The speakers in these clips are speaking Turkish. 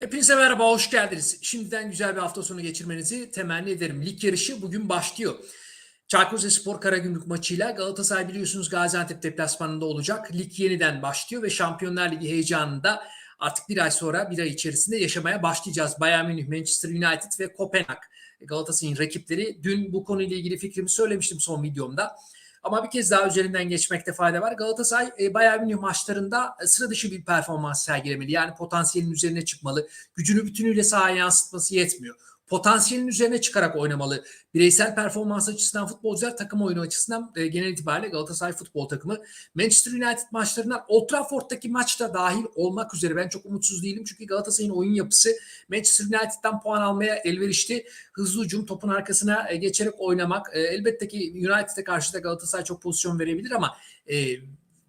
Hepinize merhaba, hoş geldiniz. Şimdiden güzel bir hafta sonu geçirmenizi temenni ederim. Lig yarışı bugün başlıyor. Çaykur Rizespor Karagümrük maçıyla Galatasaray biliyorsunuz Gaziantep deplasmanında olacak. Lig yeniden başlıyor ve Şampiyonlar Ligi heyecanında artık bir ay sonra, bir ay içerisinde yaşamaya başlayacağız. Bayern Münih, Manchester United ve Kopenhag Galatasaray'ın rakipleri. Dün bu konuyla ilgili fikrimi söylemiştim son videomda. Ama bir kez daha üzerinden geçmekte fayda var. Galatasaray e, Bayern Münih maçlarında e, sıra dışı bir performans sergilemeli. Yani potansiyelin üzerine çıkmalı. Gücünü bütünüyle sahaya yansıtması yetmiyor potansiyelin üzerine çıkarak oynamalı. Bireysel performans açısından futbolcular takım oyunu açısından e, genel itibariyle Galatasaray futbol takımı Manchester United maçlarından Old Trafford'daki maçta dahil olmak üzere ben çok umutsuz değilim. Çünkü Galatasaray'ın oyun yapısı Manchester United'dan puan almaya elverişli. Hızlı ucum topun arkasına e, geçerek oynamak. E, elbette ki United'e karşı da Galatasaray çok pozisyon verebilir ama e,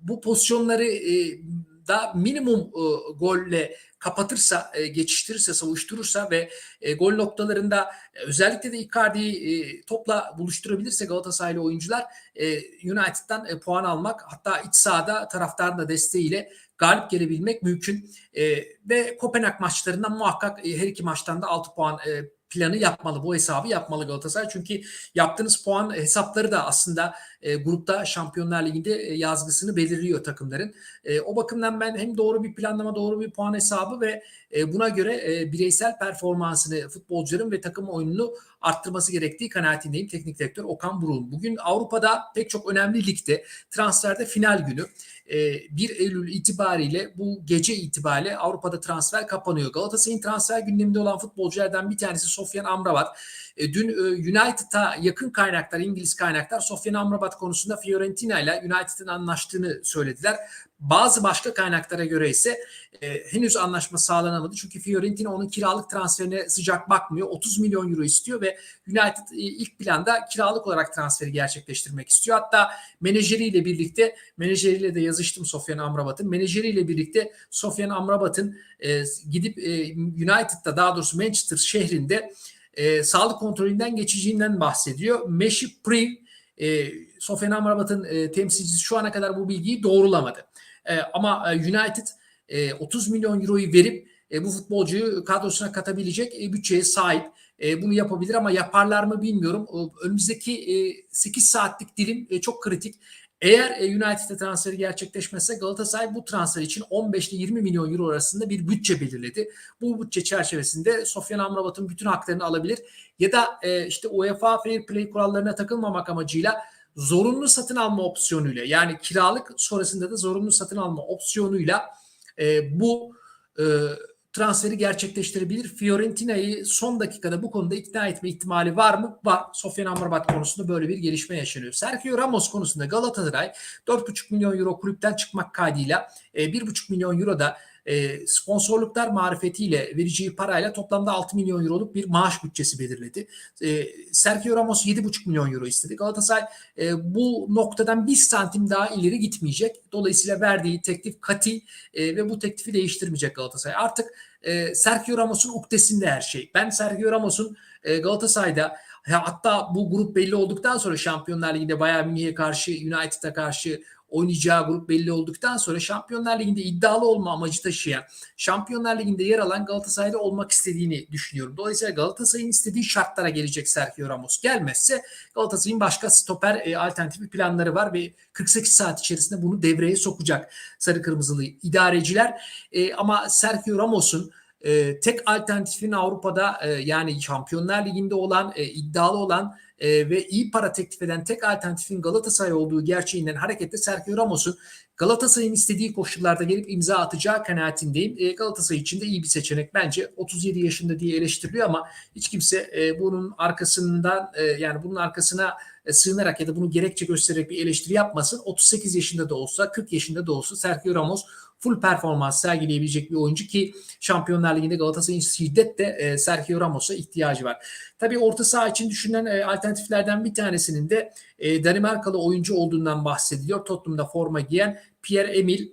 bu pozisyonları e, da minimum e, golle kapatırsa, e, geçiştirirse, savuşturursa ve e, gol noktalarında e, özellikle de Icardi'yi e, topla buluşturabilirse Galatasaraylı oyuncular e, United'dan e, puan almak hatta iç sahada taraftarın da desteğiyle galip gelebilmek mümkün. E, ve Kopenhag maçlarından muhakkak e, her iki maçtan da 6 puan e, planı yapmalı. Bu hesabı yapmalı Galatasaray. Çünkü yaptığınız puan hesapları da aslında e, grupta Şampiyonlar Ligi'nde e, yazgısını belirliyor takımların. E, o bakımdan ben hem doğru bir planlama, doğru bir puan hesabı ve e, buna göre e, bireysel performansını futbolcuların ve takım oyununu arttırması gerektiği kanaatindeyim. Teknik direktör Okan Burun. Bugün Avrupa'da pek çok önemli ligde transferde final günü. 1 Eylül itibariyle bu gece itibariyle Avrupa'da transfer kapanıyor. Galatasaray'ın transfer gündeminde olan futbolculardan bir tanesi Sofyan Amrabat. E, dün e, United'a yakın kaynaklar, İngiliz kaynaklar Sofyan Amrabat konusunda Fiorentina ile United'ın anlaştığını söylediler. Bazı başka kaynaklara göre ise e, henüz anlaşma sağlanamadı. Çünkü Fiorentina onun kiralık transferine sıcak bakmıyor. 30 milyon euro istiyor ve United e, ilk planda kiralık olarak transferi gerçekleştirmek istiyor. Hatta menajeriyle birlikte, menajeriyle de yazıştım Sofyan Amrabat'ın. Menajeriyle birlikte Sofyan Amrabat'ın e, gidip e, United'da daha doğrusu Manchester şehrinde e, sağlık kontrolünden geçeceğinden bahsediyor. Meşi Priv, e, Sofyan Amrabat'ın e, temsilcisi şu ana kadar bu bilgiyi doğrulamadı. E, ama e, United e, 30 milyon euroyu verip e, bu futbolcuyu kadrosuna katabilecek e, bütçeye sahip. E, bunu yapabilir ama yaparlar mı bilmiyorum. E, önümüzdeki e, 8 saatlik dilim e, çok kritik. Eğer e, United'e transferi gerçekleşmezse Galatasaray bu transfer için 15 ile 20 milyon euro arasında bir bütçe belirledi. Bu bütçe çerçevesinde Sofyan Amrabat'ın bütün haklarını alabilir ya da e, işte UEFA Fair Play kurallarına takılmamak amacıyla zorunlu satın alma opsiyonuyla yani kiralık sonrasında da zorunlu satın alma opsiyonuyla e, bu e, transferi gerçekleştirebilir. Fiorentina'yı son dakikada bu konuda ikna etme ihtimali var mı? Var. Sofyan Amrabat konusunda böyle bir gelişme yaşanıyor. Sergio Ramos konusunda Galatasaray 4,5 milyon euro kulüpten çıkmak kaydıyla 1,5 milyon euro da e, sponsorluklar marifetiyle vereceği parayla toplamda 6 milyon euroluk bir maaş bütçesi belirledi. E, Sergio Ramos 7,5 milyon euro istedi. Galatasaray e, bu noktadan bir santim daha ileri gitmeyecek. Dolayısıyla verdiği teklif katil e, ve bu teklifi değiştirmeyecek Galatasaray. Artık e, Sergio Ramos'un uktesinde her şey. Ben Sergio Ramos'un e, Galatasaray'da hatta bu grup belli olduktan sonra Şampiyonlar Ligi'nde Bayern Münih'e karşı, United'a karşı oynayacağı grup belli olduktan sonra Şampiyonlar Ligi'nde iddialı olma amacı taşıyan, Şampiyonlar Ligi'nde yer alan Galatasaray'da olmak istediğini düşünüyorum. Dolayısıyla Galatasaray'ın istediği şartlara gelecek Sergio Ramos. Gelmezse Galatasaray'ın başka stoper e, alternatifi planları var ve 48 saat içerisinde bunu devreye sokacak sarı kırmızılı idareciler. E, ama Sergio Ramos'un e, tek alternatifin Avrupa'da e, yani Şampiyonlar Ligi'nde olan e, iddialı olan e, ve iyi para teklif eden tek alternatifin Galatasaray olduğu gerçeğinden hareketle Sergio Ramos'un Galatasaray'ın istediği koşullarda gelip imza atacağı kanaatindeyim. E, Galatasaray için de iyi bir seçenek bence. 37 yaşında diye eleştiriliyor ama hiç kimse e, bunun arkasından e, yani bunun arkasına e, sığınarak ya da bunu gerekçe göstererek bir eleştiri yapmasın. 38 yaşında da olsa 40 yaşında da olsa Sergio Ramos full performans sergileyebilecek bir oyuncu ki Şampiyonlar Ligi'nde Galatasaray'ın şiddetle e, Sergio Ramos'a ihtiyacı var. Tabii orta saha için düşünülen e, alternatiflerden bir tanesinin de e, Danimarkalı oyuncu olduğundan bahsediliyor. Tottenham'da forma giyen Pierre Emil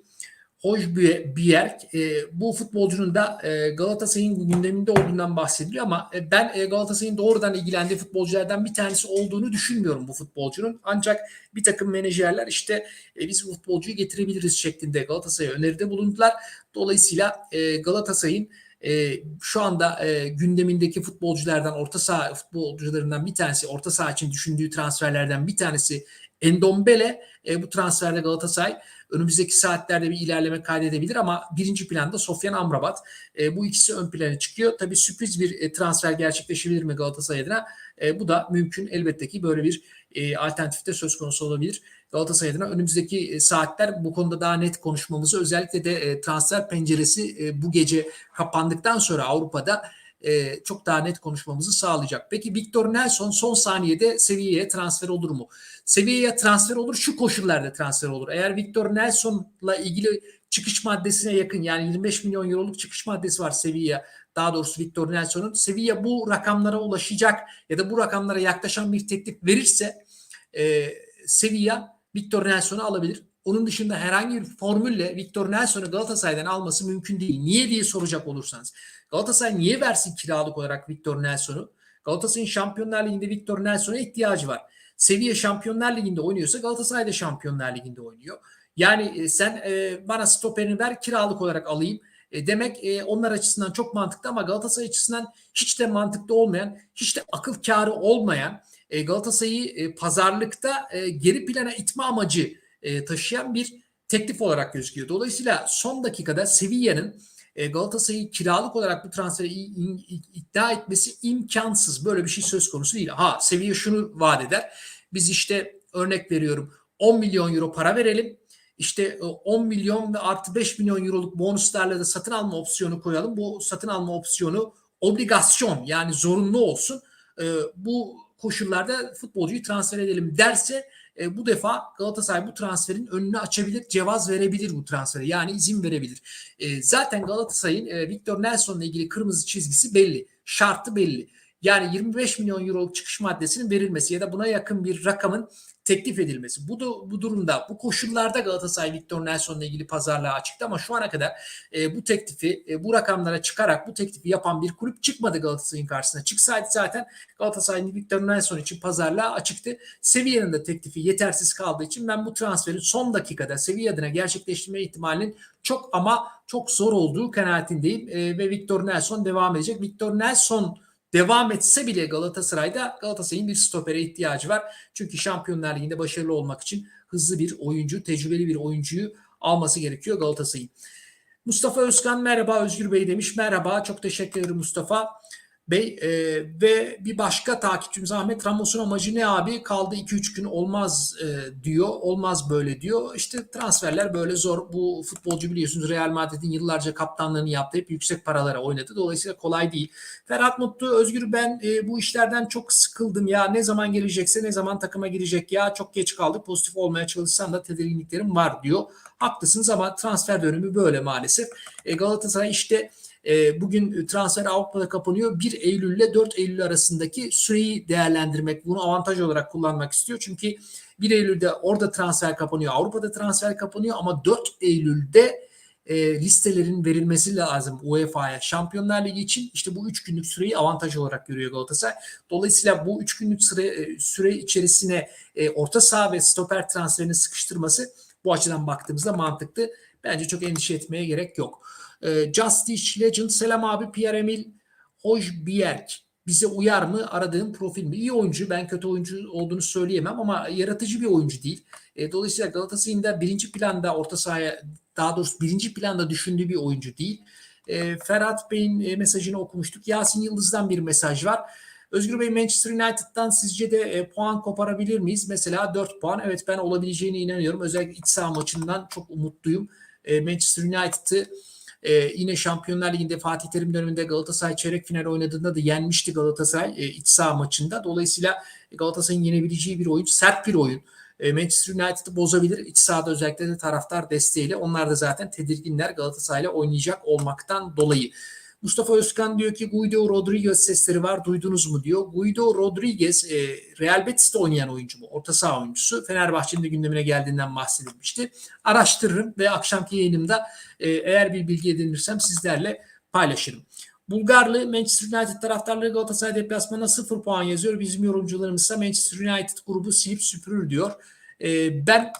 Hojbjerg e, bu futbolcunun da e, Galatasaray'ın gündeminde olduğundan bahsediliyor ama e, ben e, Galatasaray'ın doğrudan ilgilendiği futbolculardan bir tanesi olduğunu düşünmüyorum bu futbolcunun. Ancak bir takım menajerler işte e, biz futbolcuyu getirebiliriz şeklinde Galatasaray'a öneride bulundular. Dolayısıyla e, Galatasaray'ın e, şu anda e, gündemindeki futbolculardan orta saha futbolcularından bir tanesi orta saha için düşündüğü transferlerden bir tanesi Endombele e, bu transferde Galatasaray önümüzdeki saatlerde bir ilerleme kaydedebilir ama birinci planda Sofyan Amrabat. E, bu ikisi ön plana çıkıyor. Tabii sürpriz bir e, transfer gerçekleşebilir mi Galatasaray adına? E, bu da mümkün. Elbette ki böyle bir e, alternatifte söz konusu olabilir. Galatasaray adına önümüzdeki e, saatler bu konuda daha net konuşmamızı özellikle de e, transfer penceresi e, bu gece kapandıktan sonra Avrupa'da e, çok daha net konuşmamızı sağlayacak. Peki Victor Nelson son saniyede seviyeye transfer olur mu? Seviyeye transfer olur şu koşullarda transfer olur. Eğer Victor Nelson'la ilgili çıkış maddesine yakın yani 25 milyon euroluk çıkış maddesi var Sevilla daha doğrusu Victor Nelson'un Sevilla bu rakamlara ulaşacak ya da bu rakamlara yaklaşan bir teklif verirse e, Sevilla Victor Nelson'u alabilir. Onun dışında herhangi bir formülle Victor Nelson'u Galatasaray'dan alması mümkün değil. Niye diye soracak olursanız. Galatasaray niye versin kiralık olarak Victor Nelson'u? Galatasaray'ın Şampiyonlar Ligi'nde Victor Nelson'a ihtiyacı var. Seviye Şampiyonlar Ligi'nde oynuyorsa Galatasaray da Şampiyonlar Ligi'nde oynuyor. Yani e, sen e, bana stoperini ver kiralık olarak alayım. E, demek onlar açısından çok mantıklı ama Galatasaray açısından hiç de mantıklı olmayan, hiç de akıl kârı olmayan Galatasaray'ı pazarlıkta geri plana itme amacı e, taşıyan bir teklif olarak gözüküyor. Dolayısıyla son dakikada Sevilla'nın e, Galatasaray'ı kiralık olarak bu transferi iddia etmesi imkansız. Böyle bir şey söz konusu değil. Ha Sevilla şunu vaat eder. Biz işte örnek veriyorum 10 milyon euro para verelim. İşte 10 e, milyon ve artı 5 milyon euroluk bonuslarla da satın alma opsiyonu koyalım. Bu satın alma opsiyonu obligasyon yani zorunlu olsun. Bu koşullarda futbolcuyu transfer edelim derse e, bu defa Galatasaray bu transferin önünü açabilir, cevaz verebilir bu transfere. Yani izin verebilir. E, zaten Galatasaray'ın e, Victor Nelson'la ilgili kırmızı çizgisi belli. Şartı belli. Yani 25 milyon euroluk çıkış maddesinin verilmesi ya da buna yakın bir rakamın teklif edilmesi. Bu, da, bu durumda bu koşullarda Galatasaray Victor Nelson'la ilgili pazarlığa açıktı ama şu ana kadar e, bu teklifi e, bu rakamlara çıkarak bu teklifi yapan bir kulüp çıkmadı Galatasaray'ın karşısına. Çıksaydı zaten Galatasaray Victor Nelson için pazarlığa açıktı. Seviyenin de teklifi yetersiz kaldığı için ben bu transferi son dakikada seviye adına gerçekleştirme ihtimalinin çok ama çok zor olduğu kanaatindeyim e, ve Victor Nelson devam edecek. Victor Nelson devam etse bile Galatasaray'da Galatasaray'ın bir stopere ihtiyacı var. Çünkü Şampiyonlar Ligi'nde başarılı olmak için hızlı bir oyuncu, tecrübeli bir oyuncuyu alması gerekiyor Galatasaray'ın. Mustafa Özkan merhaba Özgür Bey demiş. Merhaba çok teşekkür ederim Mustafa. Bey e, ve bir başka takipçimiz Ahmet Ramos'un amacı ne abi? Kaldı 2-3 gün olmaz e, diyor. Olmaz böyle diyor. İşte transferler böyle zor. Bu futbolcu biliyorsunuz Real Madrid'in yıllarca kaptanlığını yaptı. Hep yüksek paralara oynadı. Dolayısıyla kolay değil. Ferhat Mutlu, Özgür ben e, bu işlerden çok sıkıldım ya. Ne zaman gelecekse ne zaman takıma girecek ya. Çok geç kaldık. Pozitif olmaya çalışsan da tedirginliklerim var diyor. Haklısınız ama transfer dönemi böyle maalesef. E, Galatasaray işte e, bugün transfer Avrupa'da kapanıyor. 1 Eylül ile 4 Eylül arasındaki süreyi değerlendirmek, bunu avantaj olarak kullanmak istiyor. Çünkü 1 Eylül'de orada transfer kapanıyor, Avrupa'da transfer kapanıyor ama 4 Eylül'de e, listelerin verilmesi lazım UEFA'ya Şampiyonlar Ligi için. işte bu 3 günlük süreyi avantaj olarak görüyor Galatasaray. Dolayısıyla bu 3 günlük süre, e, süre içerisine e, orta saha ve stoper transferini sıkıştırması bu açıdan baktığımızda mantıklı. Bence çok endişe etmeye gerek yok. E, Justice Legend selam abi Pierre Emil Hojbjerg bize uyar mı aradığım profil mi? İyi oyuncu ben kötü oyuncu olduğunu söyleyemem ama yaratıcı bir oyuncu değil. E, dolayısıyla Galatasaray'ın da birinci planda orta sahaya daha doğrusu birinci planda düşündüğü bir oyuncu değil. E, Ferhat Bey'in e, mesajını okumuştuk. Yasin Yıldız'dan bir mesaj var. Özgür Bey Manchester United'dan sizce de e, puan koparabilir miyiz? Mesela 4 puan. Evet ben olabileceğine inanıyorum. Özellikle iç saha maçından çok umutluyum. E, Manchester United'ı ee, yine Şampiyonlar Ligi'nde Fatih Terim döneminde Galatasaray çeyrek final oynadığında da yenmişti Galatasaray e, iç saha maçında. Dolayısıyla Galatasaray'ın yenebileceği bir oyun, sert bir oyun. E, Manchester United'ı bozabilir. İç sahada özellikle de taraftar desteğiyle. Onlar da zaten tedirginler Galatasaray'la oynayacak olmaktan dolayı. Mustafa Özkan diyor ki Guido Rodriguez sesleri var duydunuz mu diyor. Guido Rodriguez e, Real Betis'te oynayan oyuncu mu? Orta saha oyuncusu. Fenerbahçe'nin de gündemine geldiğinden bahsedilmişti. Araştırırım ve akşamki yayınımda e, eğer bir bilgi edinirsem sizlerle paylaşırım. Bulgarlı Manchester United taraftarları Galatasaray deplasmanına 0 puan yazıyor. Bizim yorumcularımız ise Manchester United grubu silip süpürür diyor. E, ben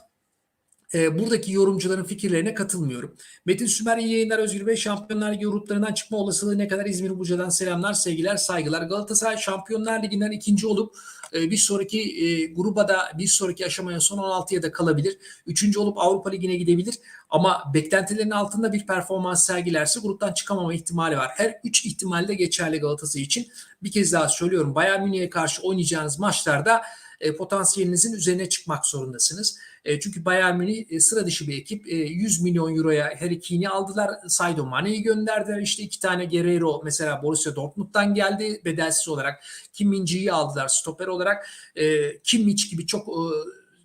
e, buradaki yorumcuların fikirlerine katılmıyorum. Metin Sümer iyi yayınlar Özgür Bey. Şampiyonlar Ligi gruplarından çıkma olasılığı ne kadar? İzmir Buca'dan selamlar, sevgiler, saygılar. Galatasaray Şampiyonlar Ligi'nden ikinci olup e, bir sonraki e, gruba da bir sonraki aşamaya son 16'ya da kalabilir. Üçüncü olup Avrupa Ligi'ne gidebilir. Ama beklentilerin altında bir performans sergilerse gruptan çıkamama ihtimali var. Her üç ihtimalde geçerli Galatasaray için. Bir kez daha söylüyorum. Bayern Münih'e karşı oynayacağınız maçlarda e, potansiyelinizin üzerine çıkmak zorundasınız. E, çünkü Bayern Münih e, sıra dışı bir ekip. E, 100 milyon euroya Harry Kane'i aldılar. Sadio Mane'yi gönderdiler. İşte iki tane Guerrero mesela Borussia Dortmund'dan geldi bedelsiz olarak. Kim Min aldılar stoper olarak. E, Kim Mitch gibi çok e,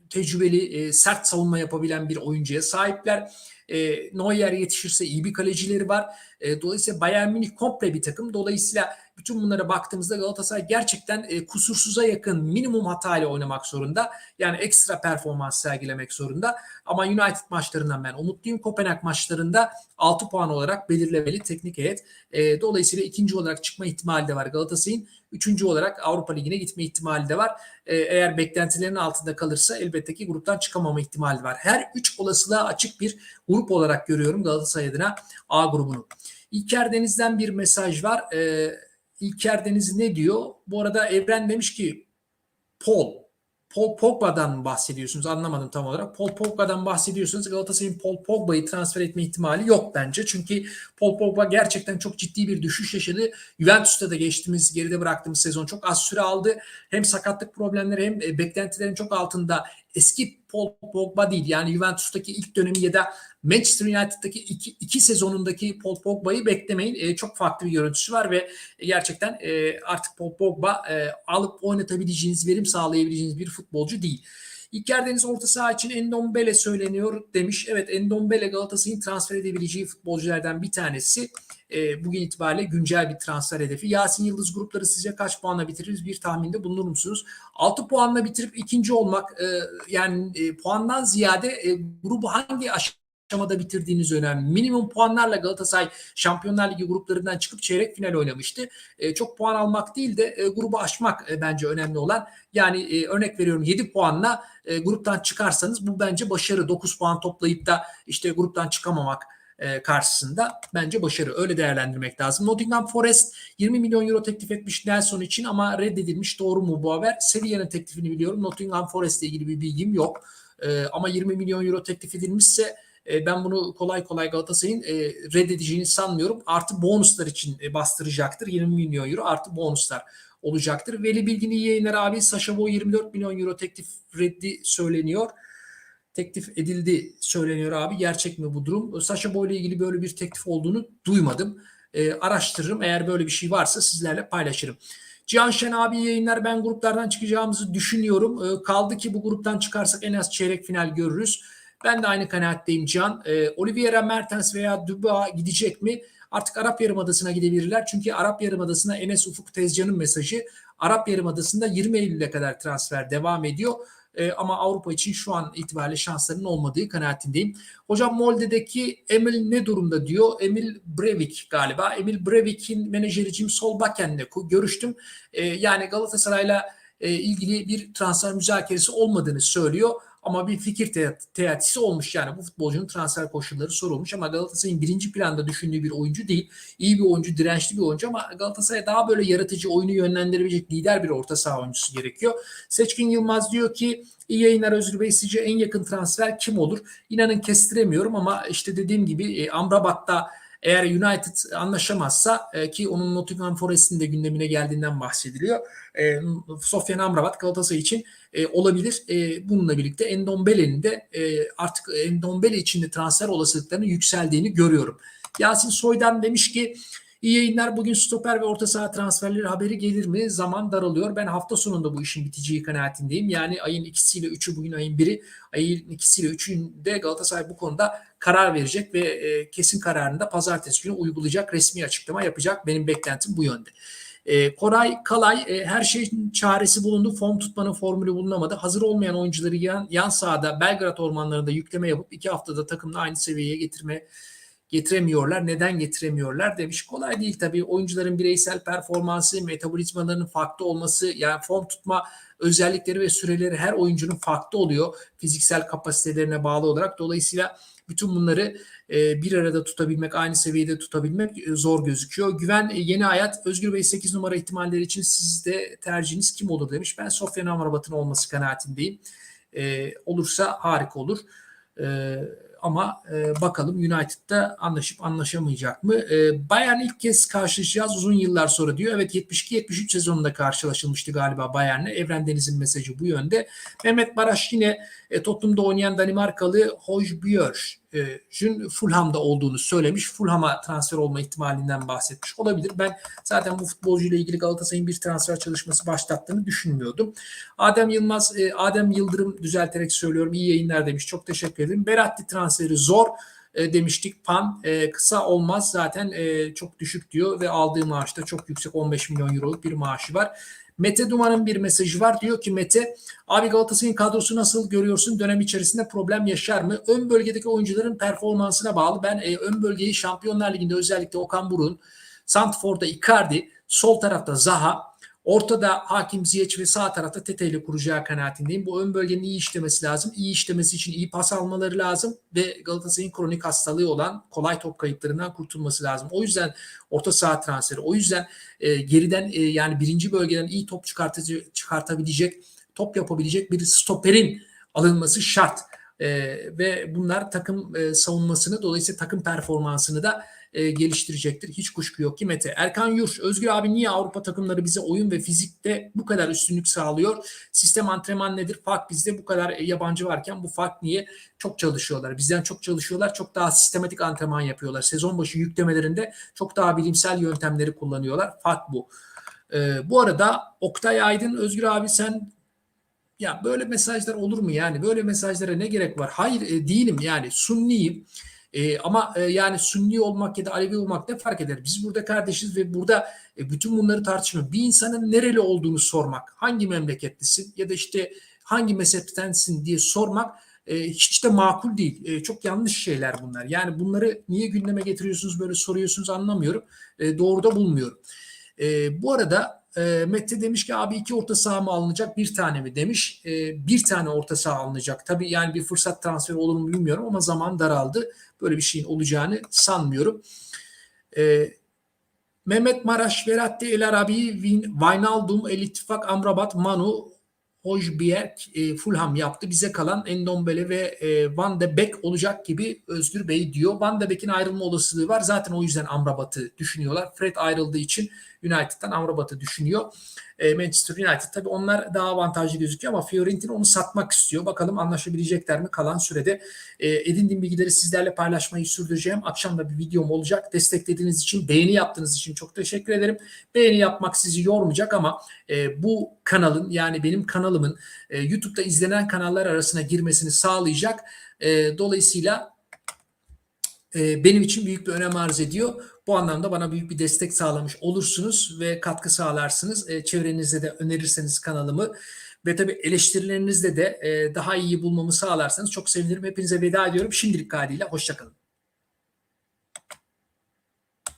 tecrübeli, e, sert savunma yapabilen bir oyuncuya sahipler. E, Neuer yetişirse iyi bir kalecileri var. E, dolayısıyla Bayern Münih komple bir takım. Dolayısıyla bütün bunlara baktığımızda Galatasaray gerçekten e, kusursuza yakın minimum hatayla oynamak zorunda. Yani ekstra performans sergilemek zorunda. Ama United maçlarından ben umutluyum. Kopenhag maçlarında 6 puan olarak belirlemeli teknik heyet. E, dolayısıyla ikinci olarak çıkma ihtimali de var Galatasaray'ın. Üçüncü olarak Avrupa Ligi'ne gitme ihtimali de var. E, eğer beklentilerin altında kalırsa elbette ki gruptan çıkamama ihtimali var. Her üç olasılığa açık bir grup olarak görüyorum Galatasaray adına A grubunu. İlker Deniz'den bir mesaj var. E, İlker Deniz ne diyor? Bu arada Evren demiş ki Paul Paul Pogba'dan bahsediyorsunuz anlamadım tam olarak. Paul Pogba'dan bahsediyorsunuz. Galatasaray'ın Paul Pogba'yı transfer etme ihtimali yok bence. Çünkü Paul Pogba gerçekten çok ciddi bir düşüş yaşadı. Juventus'ta da geçtiğimiz geride bıraktığımız sezon çok az süre aldı. Hem sakatlık problemleri hem e, beklentilerin çok altında eski Paul Pogba değil. Yani Juventus'taki ilk dönemi ya da Manchester United'daki iki, iki sezonundaki Paul Pogba'yı beklemeyin. E, çok farklı bir görüntüsü var ve gerçekten e, artık Paul Pogba e, alıp oynatabileceğiniz, verim sağlayabileceğiniz bir futbolcu değil. İlker Deniz orta saha için Endombele söyleniyor demiş. Evet Endombele Galatasaray'ın transfer edebileceği futbolculardan bir tanesi. E, bugün itibariyle güncel bir transfer hedefi. Yasin Yıldız grupları sizce kaç puanla bitiririz? Bir tahminde bulunur musunuz? 6 puanla bitirip ikinci olmak e, yani e, puandan ziyade e, grubu hangi aşamada aşamada bitirdiğiniz önemli. Minimum puanlarla Galatasaray Şampiyonlar Ligi gruplarından çıkıp çeyrek final oynamıştı. E, çok puan almak değil de e, grubu aşmak e, bence önemli olan. Yani e, örnek veriyorum 7 puanla e, gruptan çıkarsanız bu bence başarı. 9 puan toplayıp da işte gruptan çıkamamak e, karşısında bence başarı. Öyle değerlendirmek lazım. Nottingham Forest 20 milyon euro teklif etmiş Nelson için ama reddedilmiş. Doğru mu bu haber? Sevilla'nın teklifini biliyorum. Nottingham Forest ile ilgili bir bilgim yok. E, ama 20 milyon euro teklif edilmişse e, ben bunu kolay kolay Galatasaray'ın e, reddedeceğini sanmıyorum. Artı bonuslar için e, bastıracaktır. 20 milyon euro artı bonuslar olacaktır. Veli Bilgin iyi yayınlar abi. Sasha Boy 24 milyon euro teklif reddi söyleniyor. Teklif edildi söyleniyor abi. Gerçek mi bu durum? Sasha Boy ile ilgili böyle bir teklif olduğunu duymadım. E, araştırırım. Eğer böyle bir şey varsa sizlerle paylaşırım. Cihan Şen abi yayınlar ben gruplardan çıkacağımızı düşünüyorum. E, kaldı ki bu gruptan çıkarsak en az çeyrek final görürüz. Ben de aynı kanaatteyim Can. E, Oliveira Mertens veya Dubois gidecek mi? Artık Arap Yarımadası'na gidebilirler. Çünkü Arap Yarımadası'na Enes Ufuk Tezcan'ın mesajı Arap Yarımadası'nda 20 Eylül'e kadar transfer devam ediyor. E, ama Avrupa için şu an itibariyle şanslarının olmadığı kanaatindeyim. Hocam Molde'deki Emil ne durumda diyor. Emil Brevik galiba. Emil Brevik'in menajeri Jim Solbaken'le görüştüm. E, yani Galatasaray'la e, ilgili bir transfer müzakeresi olmadığını söylüyor. Ama bir fikir te- teatisi olmuş yani bu futbolcunun transfer koşulları sorulmuş ama Galatasaray'ın birinci planda düşündüğü bir oyuncu değil. İyi bir oyuncu, dirençli bir oyuncu ama Galatasaray'a daha böyle yaratıcı oyunu yönlendirebilecek lider bir orta saha oyuncusu gerekiyor. Seçkin Yılmaz diyor ki iyi yayınlar Özgür Bey sizce en yakın transfer kim olur? İnanın kestiremiyorum ama işte dediğim gibi e, Amrabat'ta eğer United anlaşamazsa e, ki onun Nottingham Forest'in de gündemine geldiğinden bahsediliyor. E, Sofyan Amrabat Galatasaray için e, olabilir. E, bununla birlikte Endombele'nin de e, artık Endombele için de transfer olasılıklarının yükseldiğini görüyorum. Yasin Soydan demiş ki İyi yayınlar. Bugün stoper ve orta saha transferleri haberi gelir mi? Zaman daralıyor. Ben hafta sonunda bu işin biteceği kanaatindeyim. Yani ayın ikisiyle üçü bugün ayın biri. Ayın ikisiyle üçünde Galatasaray bu konuda karar verecek ve e, kesin kararını da pazartesi günü uygulayacak. Resmi açıklama yapacak. Benim beklentim bu yönde. E, Koray Kalay e, her şeyin çaresi bulundu. Form tutmanın formülü bulunamadı. Hazır olmayan oyuncuları yan, yan sahada Belgrad ormanlarında yükleme yapıp iki haftada takımla aynı seviyeye getirme getiremiyorlar. Neden getiremiyorlar demiş. Kolay değil tabii. Oyuncuların bireysel performansı, metabolizmalarının farklı olması, yani form tutma özellikleri ve süreleri her oyuncunun farklı oluyor. Fiziksel kapasitelerine bağlı olarak. Dolayısıyla bütün bunları e, bir arada tutabilmek, aynı seviyede tutabilmek e, zor gözüküyor. Güven e, yeni hayat. Özgür Bey 8 numara ihtimalleri için sizde tercihiniz kim olur demiş. Ben Sofyan Amrabat'ın olması kanaatindeyim. Olursa harika olur. E, ama e, bakalım United'da anlaşıp anlaşamayacak mı? E, Bayern ilk kez karşılaşacağız uzun yıllar sonra diyor. Evet 72-73 sezonunda karşılaşılmıştı galiba Bayern'le. Evren Deniz'in mesajı bu yönde. Mehmet Baraş yine e, Tottenham'da oynayan Danimarkalı Hojbjerg'ün Fulham'da olduğunu söylemiş. Fulham'a transfer olma ihtimalinden bahsetmiş. Olabilir. Ben zaten bu futbolcuyla ilgili Galatasaray'ın bir transfer çalışması başlattığını düşünmüyordum. Adem Yılmaz, e, Adem Yıldırım düzelterek söylüyorum. İyi yayınlar demiş. Çok teşekkür ederim. Beratti transferi zor e, demiştik. Pan e, kısa olmaz zaten e, çok düşük diyor ve aldığı maaş da çok yüksek 15 milyon euroluk bir maaşı var. Mete Duman'ın bir mesajı var. Diyor ki Mete, abi Galatasaray'ın kadrosu nasıl görüyorsun? Dönem içerisinde problem yaşar mı? Ön bölgedeki oyuncuların performansına bağlı. Ben e, ön bölgeyi Şampiyonlar Ligi'nde özellikle Okan Buruk'un, Santfor'da Icardi, sol tarafta Zaha, Ortada Hakim Ziyech ve sağ tarafta Tete ile kuracağı kanaatindeyim. Bu ön bölgenin iyi işlemesi lazım. İyi işlemesi için iyi pas almaları lazım ve Galatasaray'ın kronik hastalığı olan kolay top kayıplarından kurtulması lazım. O yüzden orta saha transferi. O yüzden e, geriden e, yani birinci bölgeden iyi top çıkartıcı, çıkartabilecek, top yapabilecek bir stoperin alınması şart. E, ve bunlar takım e, savunmasını dolayısıyla takım performansını da e, geliştirecektir. Hiç kuşku yok ki Mete. Erkan Yur, Özgür abi niye Avrupa takımları bize oyun ve fizikte bu kadar üstünlük sağlıyor? Sistem antrenman nedir? Fark bizde bu kadar e, yabancı varken bu fark niye? Çok çalışıyorlar. Bizden çok çalışıyorlar. Çok daha sistematik antrenman yapıyorlar. Sezon başı yüklemelerinde çok daha bilimsel yöntemleri kullanıyorlar. Fark bu. E, bu arada Oktay Aydın, Özgür abi sen ya böyle mesajlar olur mu yani? Böyle mesajlara ne gerek var? Hayır e, değilim yani sunniyim. E, ama e, yani Sünni olmak ya da Alevi olmak ne fark eder? Biz burada kardeşiz ve burada e, bütün bunları tartışmıyor. Bir insanın nereli olduğunu sormak, hangi memleketlisin ya da işte hangi mezheptensin diye sormak e, hiç de makul değil. E, çok yanlış şeyler bunlar. Yani bunları niye gündeme getiriyorsunuz böyle soruyorsunuz anlamıyorum. E, doğru da bulmuyorum. E, bu arada e, Mette demiş ki abi iki orta saha mı alınacak bir tane mi demiş. E, bir tane orta saha alınacak. Tabii yani bir fırsat transferi olur mu bilmiyorum ama zaman daraldı. Böyle bir şeyin olacağını sanmıyorum. E, Mehmet Maraş, Veratti, El Arabi, Wijnaldum, El İttifak, Amrabat, Manu, Hojbjerg, e, Fulham yaptı. Bize kalan Endombele ve e, Van de Beek olacak gibi Özgür Bey diyor. Van de Beek'in ayrılma olasılığı var. Zaten o yüzden Amrabat'ı düşünüyorlar. Fred ayrıldığı için United'dan Amrabat'ı düşünüyor. E, Manchester United tabii onlar daha avantajlı gözüküyor ama Fiorentina onu satmak istiyor. Bakalım anlaşabilecekler mi kalan sürede. E, edindiğim bilgileri sizlerle paylaşmayı sürdüreceğim. Akşam da bir videom olacak. Desteklediğiniz için, beğeni yaptığınız için çok teşekkür ederim. Beğeni yapmak sizi yormayacak ama e, bu kanalın yani benim kanalımın e, YouTube'da izlenen kanallar arasına girmesini sağlayacak. E, dolayısıyla e, benim için büyük bir önem arz ediyor. Bu anlamda bana büyük bir destek sağlamış olursunuz ve katkı sağlarsınız. E, çevrenizde de önerirseniz kanalımı ve tabii eleştirilerinizde de e, daha iyi bulmamı sağlarsanız çok sevinirim. Hepinize veda ediyorum. Şimdilik kaydıyla hoşçakalın.